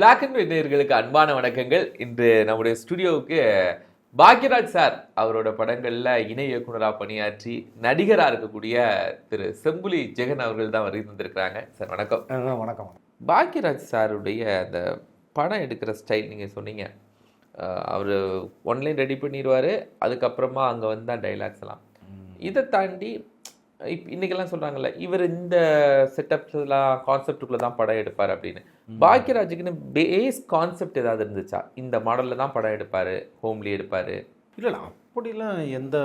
Black and white நேயர்களுக்கு அன்பான வணக்கங்கள். இன்று நம்முடைய ஸ்டுடியோவுக்கு பாக்யராஜ் சார் அவரோட படங்கள்ல இணை இயக்குனராக பணியாற்றி நடிகரா இருக்கக்கூடிய திரு செம்புலி ஜெகன் அவர்கள் தான் வருகை தந்திருக்கிறாங்க. சார் வணக்கம். வணக்கம் பாக்யராஜ் சாருடைய அந்த படம் எடுக்கிற ஸ்டைல் நீங்கள் சொன்னீங்க. அவர் ஒன்லைன் ரெடி பண்ணிடுவார் அதுக்கப்புறமா அங்கே வந்தால் டைலாக்ஸ் எல்லாம். இதை தாண்டி இப் இன்னைக்கெல்லாம் சொல்கிறாங்கல்ல இவர் இந்த செட்டப்ஸ்லாம் கான்செப்டுக்குள்ளே தான் படம் எடுப்பார் அப்படின்னு. பாக்யராஜுக்குன்னு பேஸ் கான்செப்ட் ஏதாவது இருந்துச்சா? இந்த மாடலில் தான் படம் எடுப்பார் ஹோம்லி எடுப்பார். இல்லை அப்படிலாம் எந்த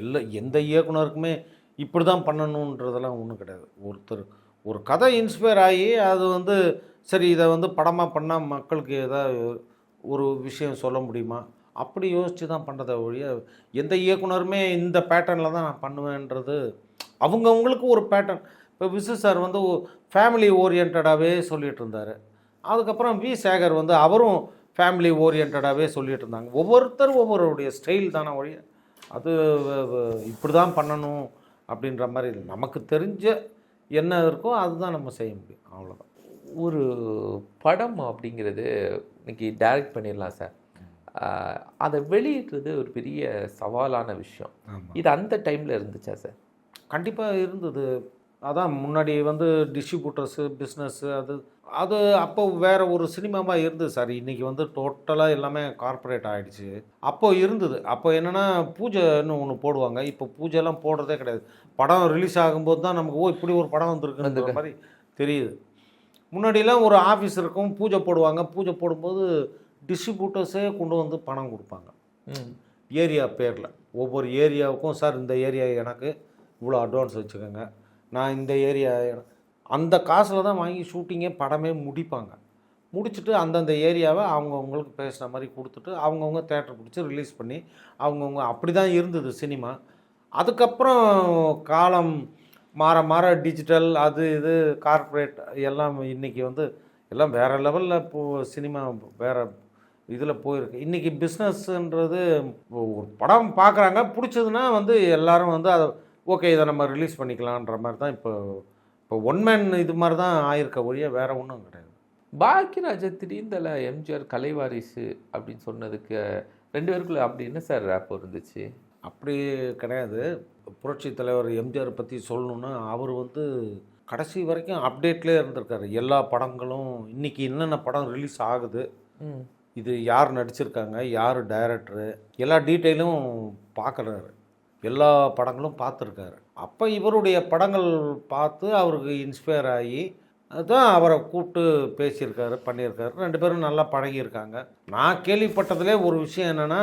எல்லா எந்த இயக்குனருக்குமே இப்படி தான் பண்ணணுன்றதெல்லாம் ஒன்றும் கிடையாது. ஒருத்தர் ஒரு கதை இன்ஸ்பயர் ஆகி அது வந்து சரி இதை வந்து படமாக பண்ணால் மக்களுக்கு ஏதாவது ஒரு விஷயம் சொல்ல முடியுமா? அப்படி யோசித்து தான் பண்ணுறதை ஒழிய எந்த இயக்குனருமே இந்த பேட்டர்னில் தான் நான் பண்ணுவேன்றது அவங்கவுங்களுக்கு ஒரு பேட்டர்ன் இப்போ விசு சார் வந்து ஃபேமிலி ஓரியன்டாகவே சொல்லிட்டு இருந்தார். அதுக்கப்புறம் வி சேகர் வந்து அவரும் ஃபேமிலி ஓரியன்டாகவே சொல்லிட்டு இருந்தாங்க. ஒவ்வொருத்தரும் ஒவ்வொருடைய ஸ்டைல் தானே ஒழிய அது இப்படி தான் பண்ணணும் அப்படின்ற மாதிரி இல்லை. நமக்கு தெரிஞ்ச என்ன இருக்கோ அதுதான் நம்ம செய்ய முடியும். அவ்வளோதான் ஒரு படம் அப்படிங்கிறது இன்னைக்கு டைரக்ட் பண்ணிடலாம் சார் அதை வெளியிடுறது ஒரு பெரிய சவாலான விஷயம். இது அந்த டைமில் இருந்துச்சா சார் கண்டிப்பாக இருந்தது. அதான் முன்னாடி வந்து டிஸ்ட்ரிபியூட்டர்ஸு பிஸ்னஸ்ஸு அது அது அப்போ வேற ஒரு சினிமாவாக இருந்தது சார். இன்றைக்கி வந்து டோட்டலாக எல்லாமே கார்ப்பரேட் ஆகிடுச்சு அப்போ இருந்தது. அப்போ என்னென்னா பூஜைன்னு ஒன்று போடுவாங்க. இப்போ பூஜைலாம் போடுறதே கிடையாது. படம் ரிலீஸ் ஆகும்போது தான் நமக்கு ஓ இப்படி ஒரு படம் வந்திருக்குன்ற வந்திருக்கு. மாதிரி தெரியுது. முன்னாடிலாம் ஒரு ஆஃபீஸ் இருக்கும். பூஜை போடுவாங்க. பூஜை போடும்போது டிஸ்ட்ரிபியூட்டர்ஸே கொண்டு வந்து பணம் கொடுப்பாங்க. ஏரியா பேரில். ஒவ்வொரு ஏரியாவுக்கும் சார் இந்த ஏரியா எனக்கு இவ்வளோ அட்வான்ஸ் வச்சுக்கோங்க. நான் இந்த ஏரியா அந்த காசில் தான் வாங்கி ஷூட்டிங்கே படமே முடிப்பாங்க. முடிச்சுட்டு அந்தந்த ஏரியாவை அவங்கவுங்களுக்கு பேசுகிற மாதிரி கொடுத்துட்டு அவங்கவுங்க தேட்டர் பிடிச்சி ரிலீஸ் பண்ணி அவங்கவுங்க அப்படி தான் இருந்தது சினிமா அதுக்கப்புறம் காலம் மாற மாற டிஜிட்டல் அது இது கார்ப்பரேட் எல்லாம் இன்றைக்கி வந்து எல்லாம் வேறு லெவலில் இப்போது சினிமா வேறு இதில் போயிருக்கு. இன்றைக்கி பிஸ்னஸ்ன்றது ஒரு படம் பார்க்குறாங்க பிடிச்சதுன்னா வந்து எல்லாரும் வந்து அதை ஓகே இதை நம்ம ரிலீஸ் பண்ணிக்கலான்ற மாதிரி தான் இப்போ இப்போ ஒன் மேன் இது மாதிரி தான் ஆயிருக்க ஒழிய வேறு ஒன்றும் கிடையாது. பாக்கியராஜ திடீர்ந்தல எம்ஜிஆர் கலைவாரிசு அப்படின்னு சொன்னதுக்கு ரெண்டு பேருக்குள்ள அப்படி என்ன சார் ரேப் இருந்துச்சு? அப்படி கிடையாது. புரட்சி தலைவர் எம்ஜிஆர் பற்றி சொல்லணுன்னா அவர் வந்து கடைசி வரைக்கும் அப்டேட்லேயே இருந்திருக்காரு. எல்லா படங்களும் இன்றைக்கி என்னென்ன படம் ரிலீஸ் ஆகுது இது யார் நடிச்சிருக்காங்க யார் டைரக்டரு எல்லா டீட்டெயிலும் பார்க்குறாரு. எல்லா படங்களும் பார்த்துருக்காரு. அப்போ இவருடைய படங்கள் பார்த்து அவருக்கு இன்ஸ்பயர் ஆகி அதுதான் அவரை கூப்பிட்டு பேசியிருக்காரு பண்ணியிருக்காரு. ரெண்டு பேரும் நல்லா பழகியிருக்காங்க. நான் கேள்விப்பட்டதுலே ஒரு விஷயம் என்னென்னா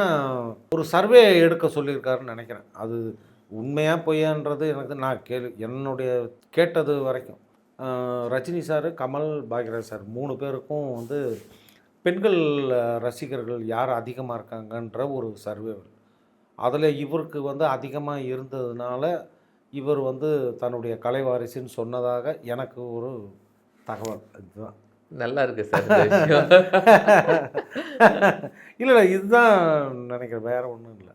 ஒரு சர்வே எடுக்க சொல்லியிருக்காருன்னு நினைக்கிறேன். அது உண்மையாக பொய்யான்றது எனக்கு நான் கேள்வி என்னுடைய கேட்டது வரைக்கும். ரஜினி சார் கமல் பாக்யராஜ் சார் மூணு பேருக்கும் வந்து பெண்கள் ரசிகர்கள் யார் அதிகமாக இருக்காங்கன்ற ஒரு சர்வே அதில் இவருக்கு வந்து அதிகமாக இருந்ததுனால இவர் வந்து தன்னுடைய கலைவாரிசுன்னு சொன்னதாக எனக்கு ஒரு தகவல். இதுதான். நல்லா இருக்கு சார் இல்லை இதுதான் நினைக்கிறேன். வேற ஒன்றும் இல்லை.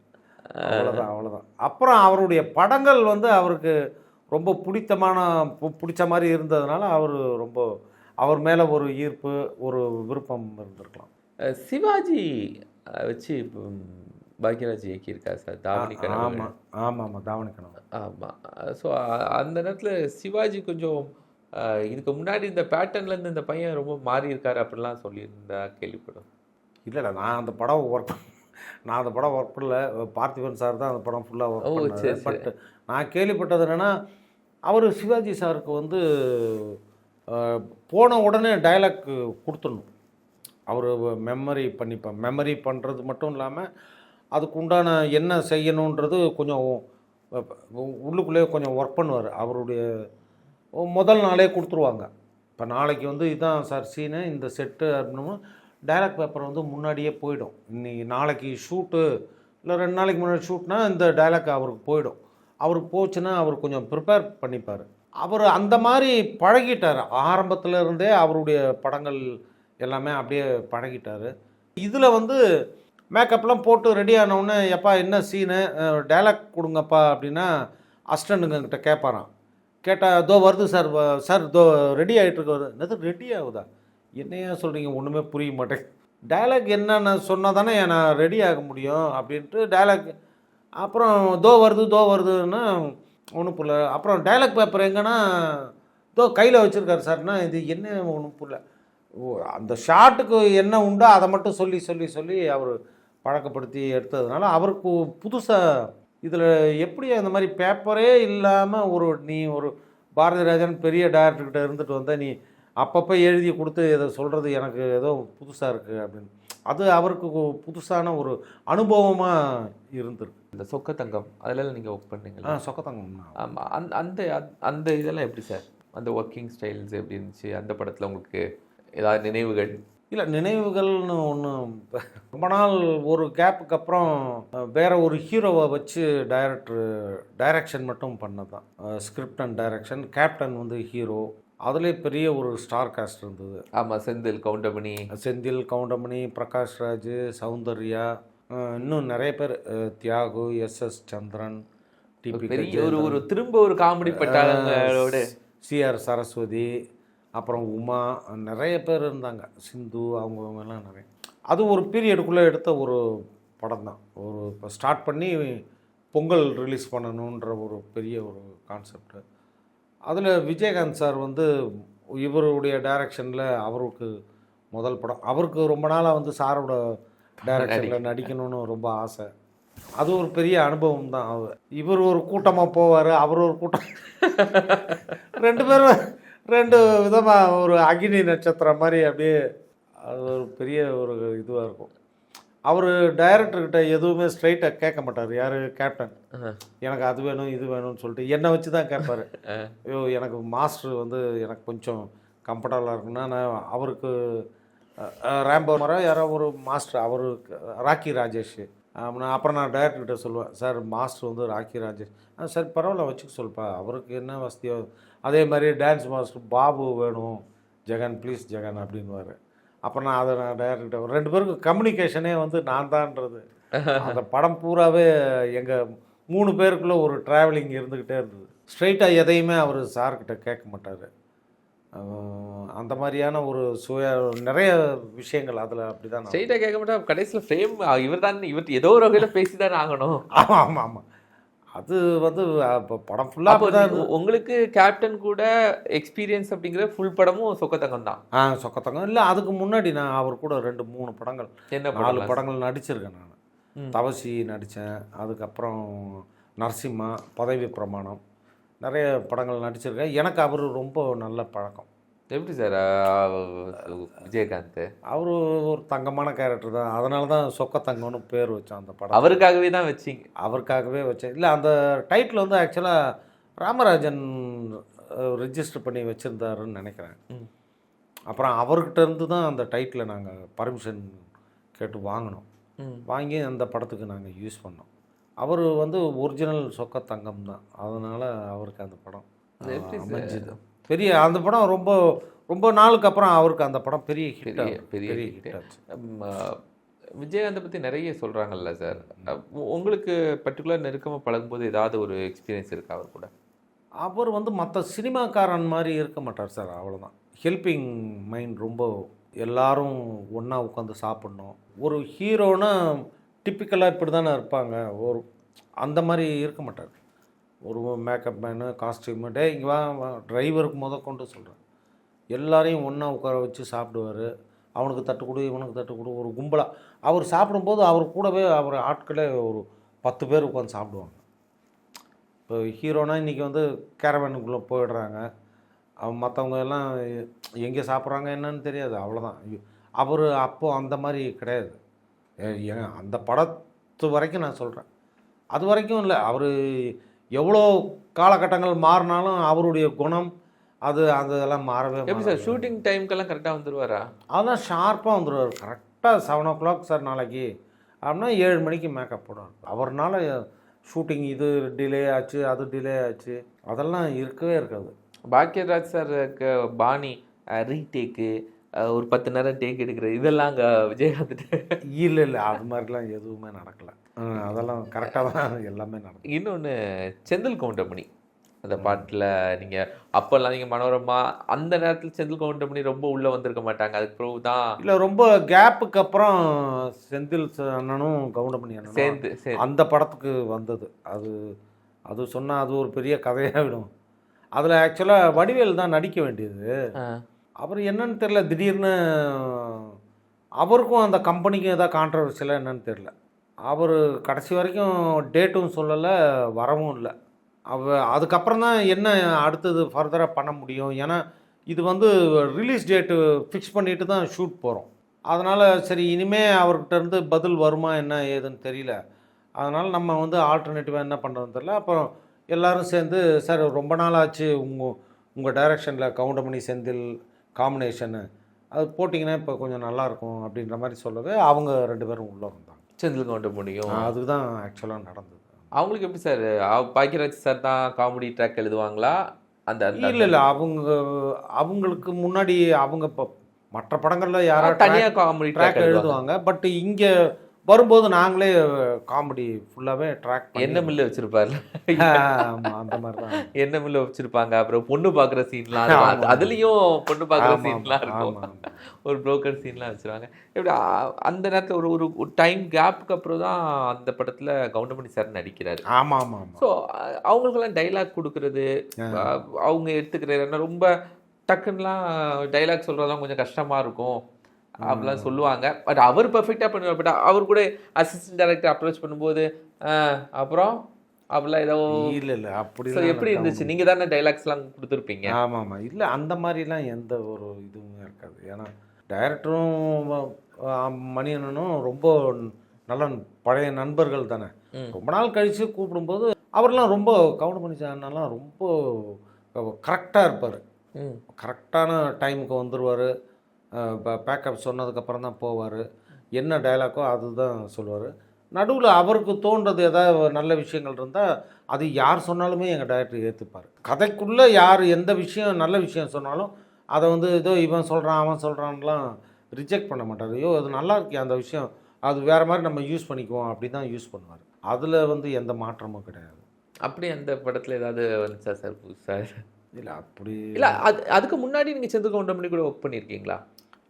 அவ்வளோதான் அவ்வளோதான் அப்புறம் அவருடைய படங்கள் வந்து அவருக்கு ரொம்ப பிடித்தமான பிடிச்ச மாதிரி இருந்ததுனால அவர் ரொம்ப அவர் மேலே ஒரு ஈர்ப்பு ஒரு விருப்பம் இருந்திருக்கலாம். சிவாஜி வச்சு பாக்யராஜ் இயக்கியிருக்காரு சார். தாவணி கனவு. ஆமாம் ஆமாம் ஆமாம் தாவணிக்கணும் ஆமாம் ஸோ அந்த நேரத்தில் சிவாஜி கொஞ்சம் இதுக்கு முன்னாடி இந்த பேட்டர்ன்லேருந்து இந்த பையன் ரொம்ப மாறி இருக்காரு அப்படிலாம் சொல்லியிருந்தா கேள்விப்படும். இல்லை இல்லை நான் அந்த படம் ஒர்க் நான் அந்த படம் ஒர்க் பண்ணல. பார்த்திபன் சார் தான் அந்த படம் ஃபுல்லாக ஒர்க் பண்ணாரு. பட் நான் கேள்விப்பட்டது என்னென்னா அவர் சிவாஜி சாருக்கு வந்து போன உடனே டைலாக் கொடுத்துடணும். அவர் மெமரி பண்ணிப்பேன் மெமரி பண்ணுறது மட்டும் இல்லாமல் அதுக்குண்டான என்ன செய்யணுன்றது கொஞ்சம் உள்ளுக்குள்ளேயே கொஞ்சம் ஒர்க் பண்ணுவார். அவருடைய முதல் நாளே கொடுத்துருவாங்க. இப்போ நாளைக்கு வந்து இதுதான் சார் சீனு இந்த செட்டு அப்படின்னு டைலாக் பேப்பர் வந்து முன்னாடியே போயிடும். இன்னைக்கு நாளைக்கு ஷூட்டு இல்லை ரெண்டு நாளைக்கு முன்னாடி ஷூட்னா இந்த டைலாக் அவருக்கு போயிடும். அவருக்கு போச்சுன்னா அவர் கொஞ்சம் ப்ரிப்பேர் பண்ணிப்பார். அவர் அந்த மாதிரி பழகிட்டார். ஆரம்பத்தில் இருந்தே அவருடைய படங்கள் எல்லாமே அப்படியே பழகிட்டார். இதில் வந்து மேக்கப்லாம் போட்டு ரெடி ஆனவுடனே எப்பா என்ன சீனு டைலாக் கொடுங்கப்பா அப்படின்னா அஸ்டண்டுங்கிட்ட கேட்பாராம் கேட்டால் இதோ வருது சார் சார் இதோ ரெடி ஆகிட்டு இருக்கு என்னது ரெடி ஆகுதா? என்னையா சொல்கிறீங்க ஒன்றுமே புரிய மாட்டேன் டைலாக் என்னென்ன சொன்னால் தானே நான் ரெடி ஆக முடியும் அப்படின்ட்டு டைலாக் அப்புறம் தோ வருது தோ வருதுன்னா ஒன்றும் புரியல. அப்புறம் டைலாக் பேப்பர் எங்கன்னா தோ கையில் வச்சுருக்காரு சார்னா இது? என்ன? ஒன்றும் புரியல. அந்த ஷார்ட்டுக்கு என்ன உண்டோ அதை மட்டும் சொல்லி சொல்லி சொல்லி அவர் பழக்கப்படுத்தி எடுத்ததுனால அவருக்கு புதுசாக இதில் எப்படி அந்த மாதிரி பேப்பரே இல்லாமல் ஒரு நீ ஒரு பாரதி ராஜன் பெரிய டேரக்டர்கிட்ட இருந்துட்டு வந்த நீ அப்பப்போ எழுதி கொடுத்து இதை சொல்கிறது எனக்கு ஏதோ புதுசாக இருக்குது அப்படின்னு. அது அவருக்கு புதுசான ஒரு அனுபவமாக இருந்திருக்கு. இந்த சொக்க தங்கம் அதெல்லாம் நீங்கள் ஒர்க் பண்ணீங்களா? சொக்கத்தங்கம் ஆமாம் அந்த அந்த அந்த- அந்த இதெல்லாம் எப்படி சார்? அந்த ஒர்க்கிங் ஸ்டைல்ஸ் எப்படி இருந்துச்சு? அந்த படத்தில் உங்களுக்கு ஏதாவது நினைவுகள்? இல்லை நினைவுகள்னு ஒன்று ரொம்ப நாள் ஒரு கேப்புக்கு அப்புறம் வேற ஒரு ஹீரோவை வச்சு டைரக்டர் டைரக்ஷன் மட்டும் பண்ணதான். ஸ்கிரிப்ட் அண்ட் டைரக்ஷன் கேப்டன் வந்து ஹீரோ அதுலேயே பெரிய ஒரு ஸ்டார் காஸ்ட் இருந்தது. ஆமாம் செந்தில் கவுண்டமணி. செந்தில் கவுண்டமணி பிரகாஷ் ராஜ் சௌந்தர்யா இன்னும் நிறைய பேர் Thiyagu S S Chandran TP ஒரு ஒரு திரும்ப ஒரு காமெடி பட்டாளங்களோட. சிஆர் சரஸ்வதி அப்புறம் உமா நிறைய பேர் இருந்தாங்க. சிந்து அவங்க அவங்க எல்லாம் நிறைய. அது ஒரு பீரியடுக்குள்ளே எடுத்த ஒரு படம் தான். ஒரு இப்போ ஸ்டார்ட் பண்ணி பொங்கல் ரிலீஸ் பண்ணணுன்ற ஒரு பெரிய ஒரு கான்செப்ட். அதில் விஜயகாந்த் சார் வந்து இவருடைய டைரக்ஷனில் அவருக்கு முதல் படம். அவருக்கு ரொம்ப நாளாக வந்து சாரோட டைரக்ஷனில் நடிக்கணும்னு ரொம்ப ஆசை. அது ஒரு பெரிய அனுபவம் தான். அவர் இவர் ஒரு கூட்டமாக போவார் அவர் ஒரு கூட்டம். ரெண்டு பேரும் ரெண்டு விதமாக ஒரு அக்னி நட்சத்திரம் மாதிரி அப்படியே அது ஒரு பெரிய ஒரு இதுவாக இருக்கும். அவர் டைரக்டர்கிட்ட எதுவுமே ஸ்ட்ரைட்டாக கேட்க மாட்டார். யார்? கேப்டன் எனக்கு அது வேணும் இது வேணும்னு சொல்லிட்டு என்னை வச்சு தான் கேட்பாரு ஐயோ எனக்கு மாஸ்டர் வந்து எனக்கு கொஞ்சம் கம்ஃபர்டபுளாக இருக்குன்னா நான் அவருக்கு ரேம்போ மரம் யாரோ ஒரு மாஸ்டர் அவரு ராக்கி ராஜேஷ். நான் அப்புறம் நான் டேரக்டர்கிட்ட சொல்லுவேன் சார் மாஸ்டர் வந்து ராக்கி ராஜேஷ். ஆ சரி பரவாயில்ல வச்சுக்க சொல்ப்பா அவருக்கு என்ன வசதியோ அதே மாதிரி டான்ஸ் மாஸ்டர் பாபு வேணும் ஜெகன் ப்ளீஸ் ஜெகன் அப்படின்வாரு அப்புறம் நான் அதை நான் டேரக்டர் ரெண்டு பேருக்கும் கம்யூனிகேஷனே வந்து நான் தான்றது. அந்த படம் பூராவே எங்கள் மூணு பேருக்குள்ள ஒரு ட்ராவலிங் இருந்துக்கிட்டே இருந்தது. ஸ்ட்ரைட்டாக எதையுமே அவர் சார்கிட்ட கேட்க மாட்டார். அந்த மாதிரியான ஒரு சுய நிறைய விஷயங்கள் அதில் அப்படி தான் ஸ்ட்ரெயிட்டாக கேட்க மாட்டா கடைசியில் ஃப்ரேம் இவர் தான் இவர் ஏதோ ஒரு வகையில் பேசி தானே ஆகணும். ஆமாம் ஆமாம் ஆமாம் அது வந்து படம் ஃபுல்லாக அப்போ உங்களுக்கு கேப்டன் கூட எக்ஸ்பீரியன்ஸ் அப்படிங்கிற ஃபுல் படமும் சொக்கத்தங்கம் தான்? ஆ சொக்கத்தங்கம். இல்லை அதுக்கு முன்னாடி நான் அவர் கூட ரெண்டு மூணு படங்கள் என்ன நாலு படங்கள் நடிச்சிருக்கேன் நான். தவசி நடித்தேன். அதுக்கப்புறம் நரசிம்மா பதவி பிரமாணம் நிறைய படங்கள் நடிச்சிருக்கேன். எனக்கு அவர் ரொம்ப நல்ல பழக்கம். எப்படி சார் விஜயகாந்த்? அவர் ஒரு தங்கமான கேரக்டர் தான். அதனால தான் சொக்க தங்கம்னு பேர் வச்சோம் அந்த படம் அவருக்காகவே தான் வச்சிங்க? அவருக்காகவே வச்சேன் இல்லை அந்த டைட்டில் வந்து ஆக்சுவலாக ராமராஜன் ரெஜிஸ்டர் பண்ணி வச்சுருந்தாருன்னு நினைக்கிறேன். அப்புறம் அவர்கிட்ட இருந்து தான் அந்த டைட்டிலை நாங்கள் பர்மிஷன் கேட்டு வாங்கினோம். வாங்கி அந்த படத்துக்கு நாங்கள் யூஸ் பண்ணோம். அவர் வந்து ஒரிஜினல் சொக்க தங்கம் தான் அதனால் அவருக்கு அந்த படம்? அமைஞ்சுது. பெரிய அந்த படம் ரொம்ப ரொம்ப நாளுக்கு அப்புறம் அவருக்கு அந்த படம் பெரிய பெரிய பெரிய. ஹிட் விஜயகாந்தை பற்றி நிறைய சொல்கிறாங்கல்ல சார். உங்களுக்கு பர்டிகுலர் நெருக்கமாக பழகும்போது ஏதாவது ஒரு எக்ஸ்பீரியன்ஸ் இருக்கா அவர் கூட? அவர் வந்து மற்ற சினிமாக்காரன் மாதிரி இருக்க மாட்டார் சார். அவ்வளோதான் ஹெல்பிங் மைண்ட் ரொம்ப எல்லாரும் ஒன்றா உட்காந்து சாப்பிட்ணும். ஒரு ஹீரோனா டிப்பிக்கலாக இப்படி தானே இருப்பாங்க. ஒரு அந்த மாதிரி இருக்க மாட்டார். ஒரு மேக்கப் மேனு காஸ்டியூமு டே இங்கே வா டிரைவருக்கு முத கொண்டு சொல்கிறேன் எல்லாரையும் ஒன்றா உட்கார வச்சு சாப்பிடுவார். அவனுக்கு தட்டு கொடு இவனுக்கு தட்டு கொடு ஒரு கும்பலாக அவர் சாப்பிடும்போது அவர் கூடவே அவர் ஆட்களே ஒரு பத்து பேர் உட்காந்து சாப்பிடுவாங்க. இப்போ ஹீரோனா இன்றைக்கி வந்து கேரவேனுக்குள்ளே போயிடுறாங்க. அவன் மற்றவங்க எல்லாம் எங்கே சாப்பிட்றாங்க என்னன்னு தெரியாது அவ்வளோதான் அவர் அப்போது அந்த மாதிரி கிடையாது. ஏ- ஏன் அந்த படத்து வரைக்கும் நான் சொல்கிறேன் அது வரைக்கும் இல்லை அவர் எவ்வளோ காலகட்டங்கள் மாறினாலும் அவருடைய குணம் அது அதெல்லாம் மாறவே எப்படி. சார் ஷூட்டிங் டைம்க்கெல்லாம் கரெக்டாக வந்துருவாரா? அதெல்லாம் ஷார்ப்பாக வந்துடுவார் கரெக்டாக செவன் ஓ கிளாக் சார் நாளைக்கு. அப்படின்னா ஏழு மணிக்கு மேக்கப் போடுவார். அவர்னால ஷூட்டிங் இது டிலே ஆச்சு அது டிலே ஆச்சு. அதெல்லாம் இருக்கவே இருக்காது. பாக்யராஜ் சாருக்கு பாணி ரீடேக்கு ஒரு பத்து நேரம் டேக் எடுக்கிறது இதெல்லாம் அங்கே விஜயகாந்த் இல்லை இல்லை அது மாதிரிலாம் எதுவுமே நடக்கலை. அதெல்லாம் கரெக்டாக தான் எல்லாமே நடக்கும் இன்னொன்று செந்தில் கவுண்டமணி. அந்த பாட்டில் நீங்கள் அப்போல்லாம் நீங்கள் மனோரமா அந்த நேரத்தில் செந்தில் கவுண்டமணி ரொம்ப உள்ளே வந்திருக்க மாட்டாங்க. அதுக்கு பிறகு தான் இல்லை ரொம்ப கேப்புக்கு அப்புறம் செந்தில் அண்ணனும் கவுண்டமணி அண்ணனும் சேர்ந்து சரி. அந்த படத்துக்கு வந்தது. அது அது சொன்னால் அது ஒரு பெரிய கதையாகிடும் அதில் ஆக்சுவலாக வடிவேல் தான் நடிக்க வேண்டியது. அவர் என்னன்னு தெரில திடீர்னு அவருக்கும் அந்த கம்பெனிக்கும் ஏதாவது கான்ட்ரவர்சியலாக என்னன்னு தெரில அவர் கடைசி வரைக்கும் டேட்டும் சொல்லலை வரவும் இல்லை. அவ அதுக்கப்புறம் தான் என்ன அடுத்தது ஃபர்தராக பண்ண முடியும்? ஏன்னா இது வந்து ரிலீஸ் டேட்டு ஃபிக்ஸ் பண்ணிட்டு தான் ஷூட் போகிறோம் அதனால் சரி இனிமே அவர்கிட்ட இருந்து பதில் வருமா என்ன ஏதுன்னு தெரியல. அதனால் நம்ம வந்து ஆல்டர்னேட்டிவாக என்ன பண்ணுறதுன்னு தெரியல. அப்புறம் எல்லோரும் சேர்ந்து சார் ரொம்ப நாள் ஆச்சு உங்கள் உங்கள் டைரக்ஷனில் கவுண்டமணி செந்தில் காம்பினேஷனு அது போட்டிங்கன்னா இப்போ கொஞ்சம் நல்லாயிருக்கும் அப்படின்ற மாதிரி சொல்லவே அவங்க ரெண்டு பேரும் உள்ளே வந்தாங்க. செந்தில் கவுண்டமணியும் அதுதான் ஆக்சுவலாக நடந்தது. அவங்களுக்கு எப்படி சார்? பாக்கியராஜ் சார் தான் காமெடி ட்ராக் எழுதுவாங்களா? அந்த இல்லை இல்லை அவங்க அவங்களுக்கு முன்னாடி அவங்க மற்ற படங்களில் யாராவது தனியா காமெடி ட்ராக் எழுதுவாங்க. பட் இங்கே வரும்போது நாங்களே காமெடி ஃபுல்லாகவே ட்ராக் என்ன மில்ல வச்சிருப்பாரு அந்த மாதிரி தான் என்ன மில்ல வச்சிருப்பாங்க? அப்புறம் பொண்ணு பாக்குற சீன்லாம். அதுலயும் பொண்ணு பாக்குற ஆமா, சீன்லாம் இருக்கும். ஒரு புரோக்கர் சீன்லாம் வச்சிருவாங்க. எப்படி அந்த நேரத்துல ஒரு ஒரு டைம் கேப்புக்கு அப்புறம் தான் அந்த படத்துல கவுண்டமணி சார் நடிக்கிறாரு. ஆமாம் ஆமாம் ஸோ அவங்களுக்கெல்லாம் டைலாக் கொடுக்கறது அவங்க எடுத்துக்கிறது ரொம்ப டக்குன்னுலாம் டைலாக் சொல்றதெல்லாம் கொஞ்சம் கஷ்டமா இருக்கும். அப்படிலாம் சொல்லுவாங்க. பட் அவர் பெர்ஃபெக்டாக பண்ணுவார். பட் அவர் கூட அசிஸ்டன்ட் டைரக்டர் அப்ரோச் பண்ணும்போது அப்புறம் அப்படிலாம் ஏதோ இல்லை இல்லை. அப்படி எப்படி இருந்துச்சு? நீங்க தானே டைலாக்ஸ்லாம் கொடுத்துருப்பீங்க. ஆமாம். ஆமாம் இல்லை அந்த மாதிரிலாம் எந்த ஒரு இதுவுமே இருக்காது. ஏன்னா டைரக்டரும் மணியண்ணனும் ரொம்ப நல்ல பழைய நண்பர்கள் தானே. ரொம்ப நாள் கழித்து கூப்பிடும்போது அவர்லாம் ரொம்ப கவுண்டமணி அண்ணாலாம் ரொம்ப கரெக்டாக இருப்பார். கரெக்டான டைமுக்கு வந்துடுவார் பேக்கப் சொன்னதுக்கப்புறம் தான் போவார். என்ன டைலாக்கோ அதுதான் சொல்லுவார். நடுவில் அவருக்கு தோன்றது ஏதாவது நல்ல விஷயங்கள் இருந்தால் அது யார் சொன்னாலுமே எங்கள் டைரக்டர் ஏற்றுப்பார் கதைக்குள்ளே யார் எந்த விஷயம் நல்ல விஷயம் சொன்னாலும் அதை வந்து ஏதோ இவன் சொல்கிறான் அவன் சொல்கிறான்லாம் ரிஜெக்ட் பண்ண மாட்டார். ஐயோ அது நல்லா இருக்கே அந்த விஷயம். அது வேறு மாதிரி நம்ம யூஸ் பண்ணிக்குவோம் அப்படி தான் யூஸ் பண்ணுவார். அதில் வந்து எந்த மாற்றமும் கிடையாது. அப்படி அந்த படத்துல ஏதாவது வந்துச்சா சார் புதுசா? இல்லை அப்படி இல்ல அது அதுக்கு முன்னாடி நீங்க செந்தில் கவுண்டமணி கூட ஒர்க் பண்ணியிருக்கீங்களா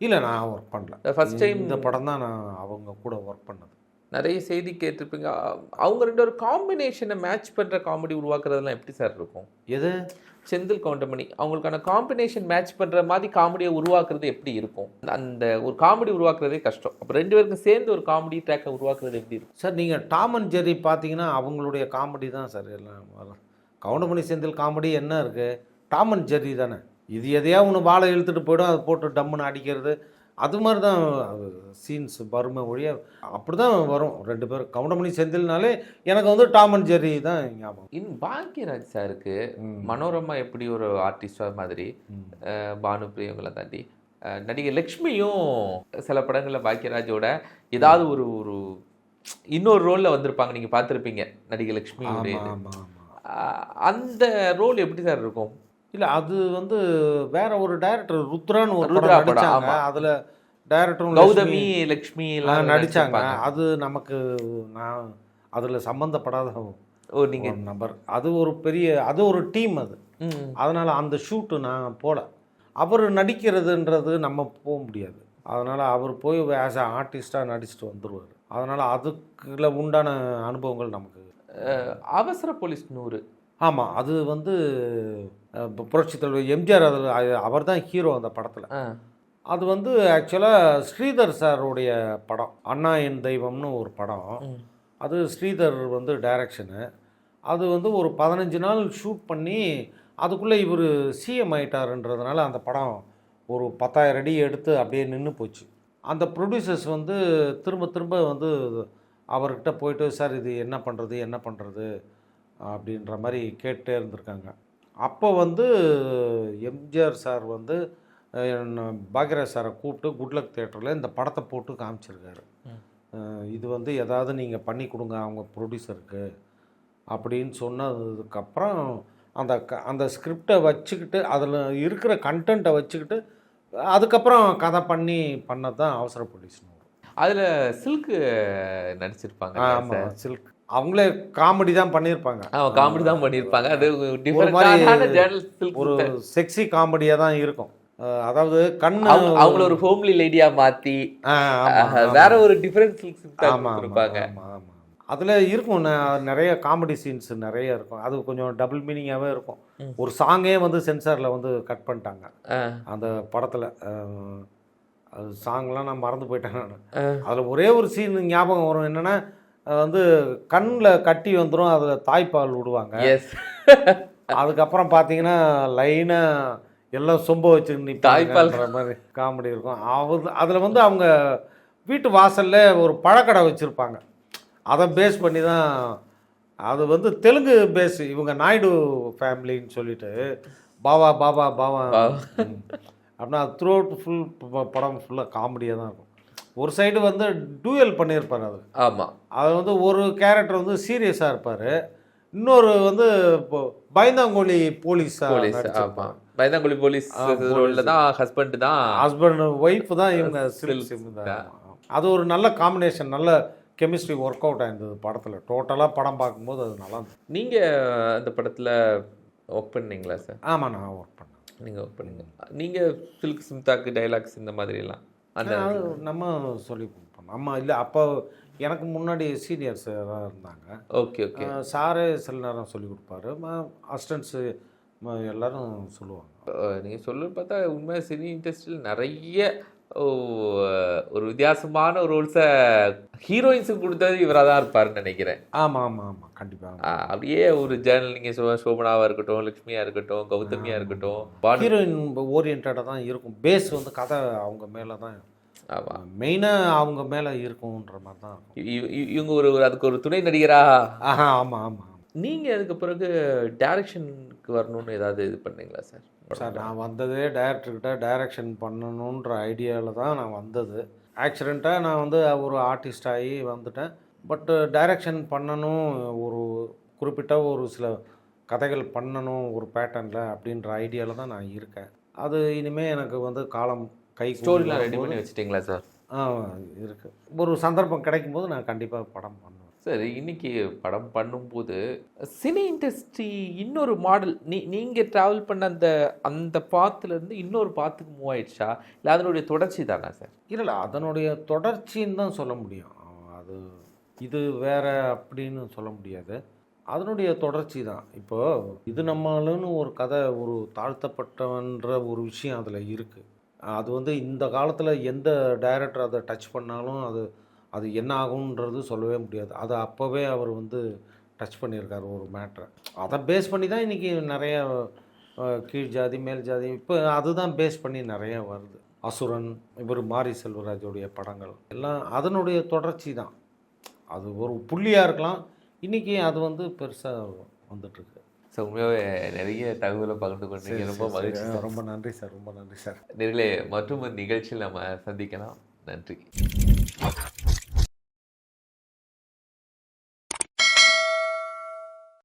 இல்லை நான் ஒர்க் பண்ணல. ஃபர்ஸ்ட் டைம் இந்த படம் தான் நான் அவங்க கூட ஒர்க் பண்ணது. நிறைய செய்தி கேட்டிருப்பீங்க. அவங்க ரெண்டு ஒரு காம்பினேஷனை மேட்ச் பண்ற காமெடி உருவாக்குறதெல்லாம் எப்படி சார் இருக்கும்? எது? செந்தில் கவுண்டமணி அவங்களுக்கான காம்பினேஷன் மேட்ச் பண்ற மாதிரி காமெடியை உருவாக்குறது எப்படி இருக்கும்? அந்த ஒரு காமெடி உருவாக்குறதே கஷ்டம். அப்போ ரெண்டு பேருக்கும் சேர்ந்து ஒரு காமெடி ட்ராக்கை உருவாக்குறது எப்படி இருக்கும்? சார் நீங்கள் டாம் அண்ட் ஜெர்ரி பார்த்தீங்கன்னா அவங்களுடைய காமெடி தான் சார் எல்லாம். கவுண்டமணி செந்தில் காமெடி என்ன இருக்குது டாம் அண்ட் ஜெர்ரி தானே. இது எதையா ஒன்று வாழை இழுத்துட்டு போயிடும் அதை போட்டு டம்முன்னு அடிக்கிறது. அது மாதிரி தான் சீன்ஸ் வறுமை ஒழிய அப்படி தான் வரும் ரெண்டு பேரும். கவுண்டமணி செந்தில்னாலே எனக்கு வந்து டாம் அண்ட் ஜெர்ரி தான் ஞாபகம். இன்னும் பாக்யராஜ் சாருக்கு. மனோரமா எப்படி ஒரு ஆர்டிஸ்டா மாதிரி பானு பிரியங்களை தாண்டி நடிகை லக்ஷ்மியும் சில படங்களில் பாக்யராஜோட ஏதாவது ஒரு ஒரு இன்னொரு ரோலில் வந்திருப்பாங்க. நீங்கள் பார்த்துருப்பீங்க நடிகை அஹ், அந்த ரோல் எப்படி சார் இருக்கும்? இல்லை அது வந்து வேற ஒரு டைரக்டர் ருத்ரான்னு ஒரு படம் நடிச்சாங்க. அதில் டைரக்டரும் கௌதமி லக்ஷ்மி எல்லாம் நடிச்சாங்க. நடிச்சிருப்பாங்க. அது நமக்கு நான் அதில் சம்மந்தப்படாத ஓ நீங்க ஒரு நபர். அது ஒரு பெரிய அது ஒரு டீம் அது. அதனால் அந்த ஷூட்டு நான் போல. அவர் நடிக்கிறதுன்றது நம்ம போக முடியாது. அதனால் அவர் போய் ஆஸ் அ ஆர்டிஸ்டாக நடிச்சுட்டு வந்துடுவார் அதனால் அதுக்குள்ள உண்டான அனுபவங்கள் நமக்கு அவசர போலீஸ் நூறு. ஆமாம் அது வந்து புரட்சி தலைவர் எம்ஜிஆர் அதில் அவர் தான் ஹீரோ அந்த படத்தில். அது வந்து ஆக்சுவலாக ஸ்ரீதர் சாருடைய படம் அண்ணா என் தெய்வம்னு ஒரு படம். அது ஸ்ரீதர் வந்து டைரக்ஷனு. அது வந்து ஒரு பதினஞ்சு நாள் ஷூட் பண்ணி அதுக்குள்ளே இவர் சிஎம் ஆயிட்டாருன்றதுனால அந்த படம் ஒரு பத்தாயிரம் அடி எடுத்து அப்படியே நின்று போச்சு. அந்த ப்ரொடியூசர்ஸ் வந்து திரும்ப திரும்ப வந்து அவர்கிட்ட போயிட்டு சார் இது என்ன பண்ணுறது என்ன பண்ணுறது அப்படின்ற மாதிரி கேட்டே இருந்திருக்காங்க. அப்போ வந்து எம்ஜிஆர் சார் வந்து பாக்யராஜ் சாரை கூப்பிட்டு குட்லக் தேட்டரில் இந்த படத்தை போட்டு காமிச்சிருக்காரு. இது வந்து ஏதாவது நீங்கள் பண்ணி கொடுங்க அவங்க ப்ரொடியூசருக்கு அப்படின்னு சொன்னதுக்கப்புறம் அந்த க அந்த ஸ்கிரிப்டை வச்சுக்கிட்டு அதில் இருக்கிற கண்டென்ட்டை வச்சுக்கிட்டு அதுக்கப்புறம் கதை பண்ணி பண்ணது தான் அவசர போலீஸ்னு அதுல சில்க் நடிச்சிருப்பாங்க ஆமாம் சில்க். அவங்களே காமெடி தான் பண்ணியிருப்பாங்க. அவன் காமெடி தான் பண்ணியிருப்பாங்க. அது டிஃபரெண்டான ஒரு செக்ஸி காமெடியாக தான் இருக்கும். அதாவது கண்ணு அவங்க அவங்கள ஒரு ஹோம்லி லேடியா மாத்தி வேற ஒரு டிஃபரன்ஸ் இருப்பாங்க. அதுல இருக்கும் நிறைய காமெடி சீன்ஸ் நிறைய இருக்கும். அது கொஞ்சம் டபுள் மீனிங்காகவே இருக்கும். ஒரு சாங்கே வந்து சென்சார்ல வந்து கட் பண்ணிட்டாங்க. அந்த படத்துல அது சாங்லாம் நான் மறந்து போயிட்டேன் நான். அதில் ஒரே ஒரு சீன் ஞாபகம் வரும் என்னன்னா அது வந்து கண்ணில் கட்டி வந்துடும் அதில் தாய்ப்பால் விடுவாங்க. Yes. அதுக்கப்புறம் பார்த்தீங்கன்னா லைனாக எல்லாம் சொம்ப வச்சு தாய்ப்பால். நிற்பாங்கன்ற மாதிரி காமெடி இருக்கும். அவர் அதில் வந்து அவங்க வீட்டு வாசல்ல ஒரு பழக்கடை வச்சுருப்பாங்க. அதை பேஸ் பண்ணி தான் அது வந்து தெலுங்கு பேஸ் இவங்க நாயுடு ஃபேமிலின்னு சொல்லிட்டு பாவா பாபா பாவா. அப்படின்னா த்ரூ அவுட் ஃபுல் படம் ஃபுல்லாக காமெடியாக தான் இருக்கும். ஒரு சைடு வந்து டூயல் பண்ணியிருப்பார் அது ஆமா. அது வந்து ஒரு கேரக்டர் வந்து சீரியஸாக இருப்பார். இன்னொரு வந்து இப்போ பயந்தாங்கோலி போலீஸாக போலீஸ் ஆமா. பயந்தாங்குழி போலீஸ் ரோல்ல. தான் ஹஸ்பண்ட் தான். ஹஸ்பண்ட் ஒய்ஃப் தான் இவங்க தான். அது ஒரு நல்ல காம்பினேஷன் நல்ல கெமிஸ்ட்ரி ஒர்க் அவுட் ஆயிருந்தது படத்தில். டோட்டலாக படம் பார்க்கும்போது அது நல்லா இருந்தது. நீங்க அந்த படத்துல ஒர்க் பண்ணீங்களா சார் ஆமாம் நான் ஒர்க் பண்ணேன். நீங்க ஒர்க் பண்ணீங்க. நீங்க சில்க் சிம்தாக்கு டைலாக்ஸ் இந்த மாதிரி எல்லாம் அந்த நம்ம சொல்லி கொடுப்போம். நம்ம இல்லை அப்போ எனக்கு முன்னாடி சீனியர்ஸ் தான் இருந்தாங்க. Okay okay. சாரே சில நேரம் சொல்லி கொடுப்பாரு. அசிஸ்டன்ஸு எல்லாரும் சொல்லுவாங்க. நீங்க சொல்ல பார்த்தா உண்மை சினி இண்டஸ்ட்ரியில் நிறைய ஒரு வித்தியாசமான ரோல்ஸை ஹீரோயின்ஸுக்கு கொடுத்தது இவராக தான் இருப்பாருன்னு நினைக்கிறேன். ஆமாம் ஆமாம் ஆமாம் கண்டிப்பாக அப்படியே ஒரு ஜேர்னல் நீங்கள் சோ சோபனாவாக இருக்கட்டும் லக்ஷ்மியாக இருக்கட்டும் கௌதமியாக இருக்கட்டும் ஹீரோயின் ஓரியன்டாக தான் இருக்கும். பேஸ் வந்து கதை அவங்க மேலே தான் ஆமாம் மெயினாக அவங்க மேலே இருக்கும்ன்ற மாதிரி தான் இவங்க ஒரு ஒரு- அதுக்கு ஒரு துணை நடிகரா? ஆஹா ஆமாம் ஆமாம் நீங்கள் அதுக்கு பிறகு டைரக்ஷனுக்கு வரணும்னு ஏதாவது இது பண்ணீங்களா சார்? சார் நான் வந்ததே டைரக்டர்கிட்ட டைரக்ஷன் பண்ணணுன்ற ஐடியாவில் தான் நான் வந்தது. ஆக்சிடெண்ட்டாக நான் வந்து ஒரு ஆர்டிஸ்ட் ஆகி வந்துட்டேன். பட்டு டைரக்ஷன் பண்ணணும் ஒரு குறிப்பிட்ட ஒரு சில கதைகள் பண்ணணும் ஒரு பேட்டர்னில் அப்படின்ற ஐடியாவில் தான் நான் இருக்கேன். அது இனிமேல் எனக்கு வந்து காலம் கை ஸ்டோரிலாம் ரெடி பண்ணி வச்சிட்டிங்களா சார்? ஆ இருக்கு. ஒரு சந்தர்ப்பம் கிடைக்கும்போது நான் கண்டிப்பாக படம் பண்ணுவேன் சரி இன்னைக்கு படம் பண்ணும்போது சினி இண்டஸ்ட்ரி இன்னொரு மாடல் நீ நீங்கள் ட்ராவல் பண்ண அந்த அந்த பாத்துலேருந்து இன்னொரு பாத்துக்கு மூவ் ஆயிடுச்சா? இல்லை அதனுடைய தொடர்ச்சி தானா சார் இல்லை அதனுடைய தொடர்ச்சின்னு தான் சொல்ல முடியும். அது இது வேற அப்படின்னு சொல்ல முடியாது. அதனுடைய தொடர்ச்சி தான். இப்போது இது நம்மளுன்னு ஒரு கதை ஒரு தாழ்த்தப்பட்டவன்ற ஒரு விஷயம் அதில் இருக்குது அது வந்து இந்த காலத்தில் எந்த டைரக்டர் அதை டச் பண்ணாலும் அது அது என்ன ஆகுன்றது சொல்லவே முடியாது. அது அப்போவே அவர் வந்து டச் பண்ணியிருக்காரு ஒரு மேட்ரை அதை பேஸ் பண்ணி தான் இன்றைக்கி நிறைய கீழ் ஜாதி மேல் ஜாதி இப்போ அதுதான் பேஸ் பண்ணி நிறைய வருது. அசுரன் இவர் மாரி செல்வராஜோடைய படங்கள் எல்லாம் அதனுடைய தொடர்ச்சி தான். அது ஒரு புள்ளியாக இருக்கலாம். இன்றைக்கி அது வந்து பெருசாக வந்துட்டுருக்கு. ஸோ உண்மையாகவே நிறைய தகவலை பகிர்ந்து கொண்டீங்க. ரொம்ப மகிழ்ச்சி ரொம்ப நன்றி சார் ரொம்ப நன்றி சார். நேர்களே மற்றும் ஒரு நிகழ்ச்சியில் நம்ம சந்திக்கலாம். நன்றி.